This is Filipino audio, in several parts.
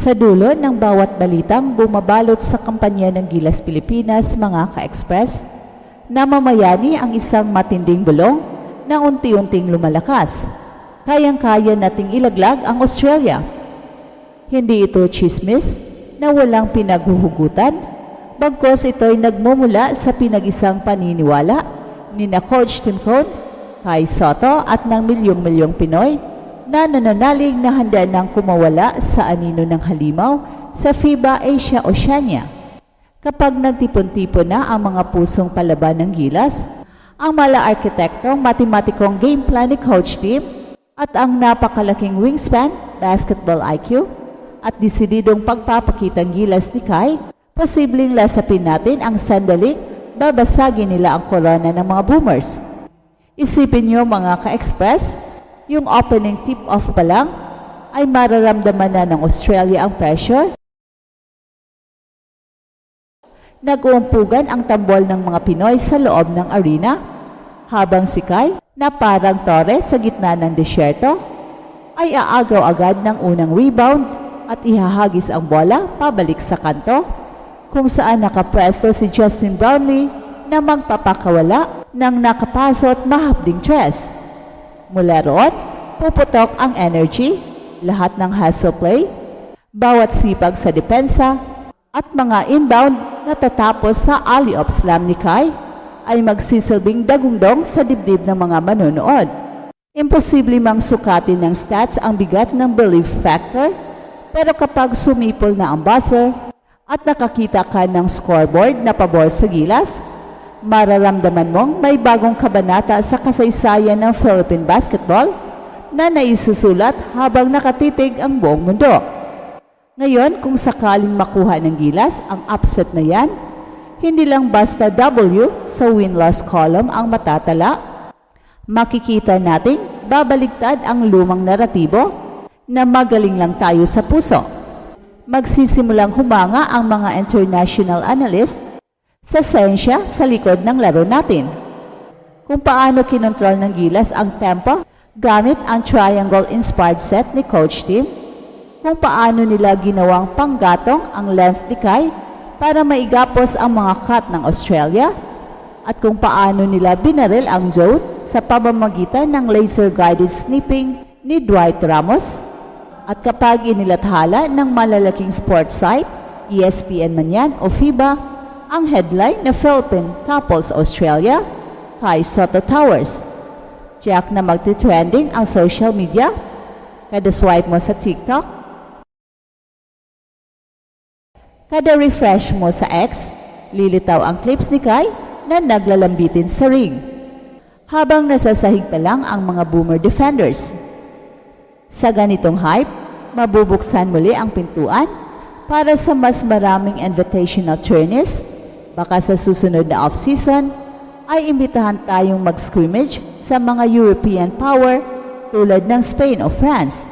Sa dulo ng bawat balitang bumabalot sa kampanya ng Gilas Pilipinas mga ka-express, namamayani ang isang matinding bulong na unti-unting lumalakas. Kayang-kaya nating ilaglag ang Australia. Hindi ito chismis na walang pinaghuhugutan, bagkos ito'y nagmumula sa pinag-isang paniniwala ni na Coach Timcon, Kai Soto at ng milyong-milyong Pinoy na nananalig na handa ng kumawala sa anino ng halimaw sa FIBA Asia Oceania. Kapag nagtipon-tipon na ang mga pusong palaban ng gilas, ang mala arkitektong matematikong game plan ni coach team at ang napakalaking wingspan, basketball IQ, at desididong pagpapakitang gilas ni Kai, posibleng lasapin natin ang sandaling babasagin nila ang korona ng mga boomers. Isipin niyo mga ka-express, yung opening tip-off pa lang ay mararamdaman na ng Australia ang pressure. Nag-uumpugan ang tambol ng mga Pinoy sa loob ng arena, habang si Kai, na parang tore sa gitna ng desyerto, ay aagaw agad ng unang rebound at ihahagis ang bola pabalik sa kanto, kung saan nakapwesto si Justin Brownlee na magpapakawala ng nakapasot mahapding tres. Mula roon, puputok ang energy, lahat ng hustle play, bawat sipag sa depensa, at mga inbound na tatapos sa alley-oop slam ni Kai ay magsisilbing dagundong sa dibdib ng mga manonood. Imposible mang sukatin ng stats ang bigat ng belief factor, pero kapag sumipol na ang buzzer at nakakita ka ng scoreboard na pabor sa gilas, mararamdaman mong may bagong kabanata sa kasaysayan ng Philippine basketball na naisusulat habang nakatitig ang buong mundo. Ngayon, kung sakaling makuha ng gilas ang upset na yan, hindi lang basta W sa win-loss column ang matatala, makikita nating babaligtad ang lumang naratibo na magaling lang tayo sa puso. Magsisimulang humanga ang mga international analyst sa sensya sa likod ng laro natin. Kung paano kinontrol ng gilas ang tempo gamit ang triangle-inspired set ni Coach Tim, kung paano nila ginawang panggatong ang length ni Kai para maigapos ang mga cut ng Australia, at kung paano nila binaril ang zone sa pamamagitan ng laser-guided snipping ni Dwight Ramos, at kapag inilathala ng malalaking sports site, ESPN man yan o FIBA, ang headline na Philippine Topples Australia, Kai Soto Towers. Jack na magti-trending ang social media, kada swipe mo sa TikTok, kada refresh mo sa X, lilitaw ang clips ni Kai na naglalambitin sa ring. Habang nasasahig pa lang ang mga boomer defenders. Sa ganitong hype, mabubuksan muli ang pintuan para sa mas maraming invitational tourneys. Baka sa susunod na off-season ay imbitahan tayong mag-scrimmage sa mga European power tulad ng Spain o France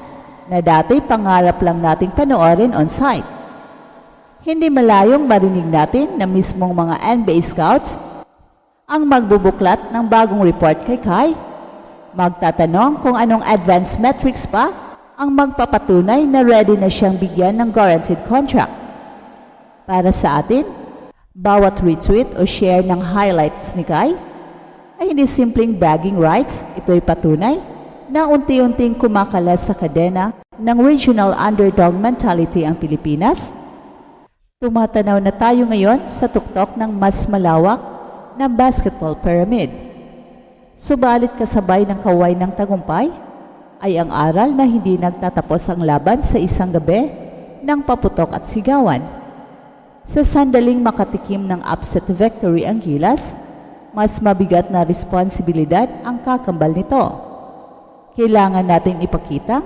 na dati pangarap lang nating panoorin on-site. Hindi malayong marinig natin na mismong mga NBA scouts ang magbubuklat ng bagong report kay Kai. Magtatanong kung anong advanced metrics pa ang magpapatunay na ready na siyang bigyan ng guaranteed contract. Para sa atin, bawat retweet o share ng highlights ni Kai ay hindi simpleng bragging rights, ito'y patunay na unti-unting kumakalas sa kadena ng regional underdog mentality ang Pilipinas. Tumatanaw na tayo ngayon sa tuktok ng mas malawak na basketball pyramid. Subalit kasabay ng kaway ng tagumpay ay ang aral na hindi nagtatapos ang laban sa isang gabi ng paputok at sigawan. Sa sandaling makatikim ng upset victory ang gilas, mas mabigat na responsibilidad ang kakambal nito. Kailangan natin ipakita,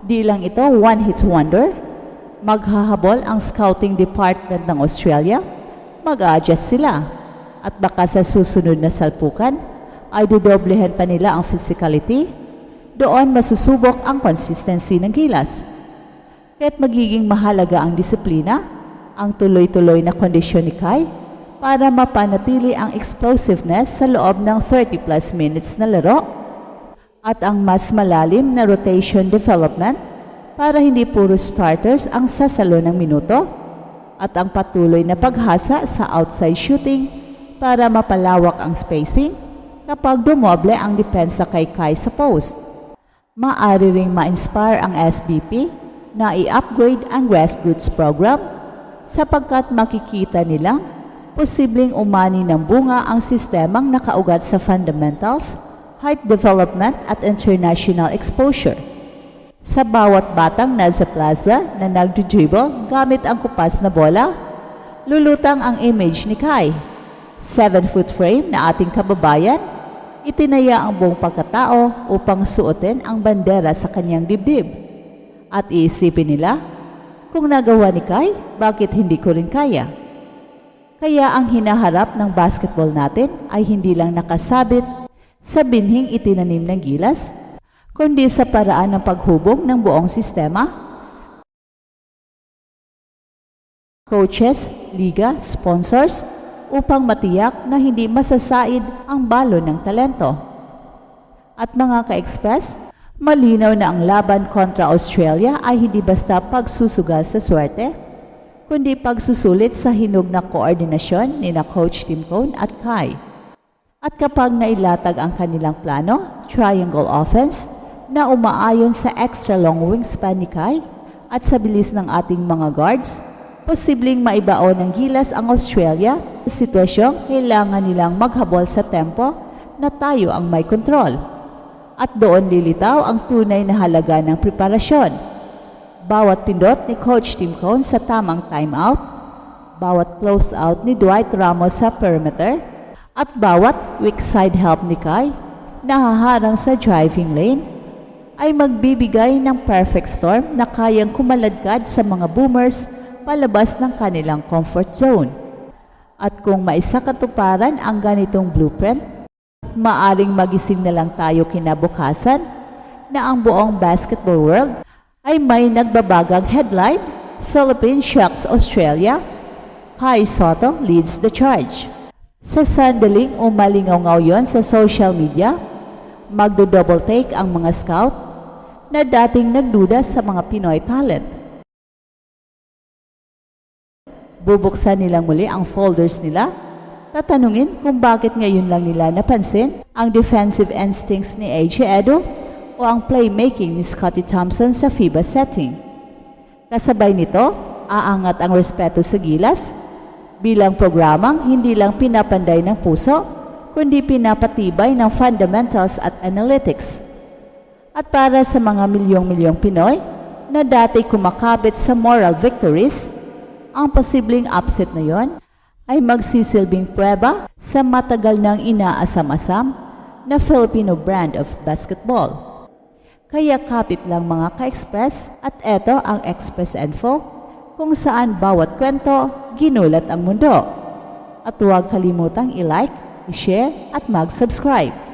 di lang ito one-hit wonder, maghahabol ang scouting department ng Australia, mag-adjust sila, at baka sa susunod na salpukan ay dudoblehan pa nila ang physicality, doon masusubok ang consistency ng gilas. Kaya't magiging mahalaga ang disiplina, ang tuloy-tuloy na kondisyon ni Kai para mapanatili ang explosiveness sa loob ng 30 plus minutes na laro at ang mas malalim na rotation development para hindi puro starters ang sasalo ng minuto at ang patuloy na paghasa sa outside shooting para mapalawak ang spacing kapag dumoble ang depensa kay Kai sa post. Maari ring ma-inspire ang SBP na i-upgrade ang Westwoods program sapagkat makikita nilang posibleng umani ng bunga ang sistemang nakaugat sa fundamentals, height development at international exposure. Sa bawat batang nasa plaza na nagdodribble gamit ang kupas na bola, lulutang ang image ni Kai. 7-foot frame na ating kababayan, itinaya ang buong pagkatao upang suotin ang bandera sa kanyang dibdib. At iisipin nila, kung nagawa ni Kai, bakit hindi ko rin kaya? Kaya ang hinaharap ng basketball natin ay hindi lang nakasabit sa binhing itinanim ng gilas, kundi sa paraan ng paghubog ng buong sistema. Coaches, liga, sponsors, upang matiyak na hindi masasaid ang balo ng talento. At mga ka-express, malinaw na ang laban kontra Australia ay hindi basta pagsusugal sa swerte, kundi pagsusulit sa hinog na koordinasyon ni na Coach Tim Cone at Kai. At kapag nailatag ang kanilang plano, triangle offense, na umaayon sa extra long wingspan ni Kai at sa bilis ng ating mga guards, posibleng maibaon ng gilas ang Australia sa sitwasyong kailangan nilang maghabol sa tempo na tayo ang may kontrol. At doon lilitaw ang tunay na halaga ng preparasyon. Bawat pindot ni Coach Tim Cone sa tamang timeout, bawat close-out ni Dwight Ramos sa perimeter, at bawat weak side help ni Kai na haharang sa driving lane ay magbibigay ng perfect storm na kayang kumaladkad sa mga boomers palabas ng kanilang comfort zone. At kung maisakatuparan ang ganitong blueprint, maaring magising na lang tayo kinabukasan na ang buong basketball world ay may nagbabagang headline, Philippines shocks Australia, Kai Soto leads the charge. Sa sandaling umalingaw yon sa social media, magdo-double take ang mga scout na dating nagduda sa mga Pinoy talent. Bubuksan nilang muli ang folders nila, tatanungin kung bakit ngayon lang nila napansin ang defensive instincts ni AJ Edo o ang playmaking ni Scottie Thompson sa FIBA setting. Kasabay nito, aangat ang respeto sa gilas bilang programang hindi lang pinapanday ng puso, kundi pinapatibay ng fundamentals at analytics. At para sa mga milyong-milyong Pinoy na dati kumakabit sa moral victories, ang posibleng upset na yon ay magsisilbing prueba sa matagal ng inaasam-asam na Filipino brand of basketball. Kaya kapit lang mga ka-express at eto ang Express Info kung saan bawat kwento ginulat ang mundo. At huwag kalimutang i-like, i-share at mag-subscribe.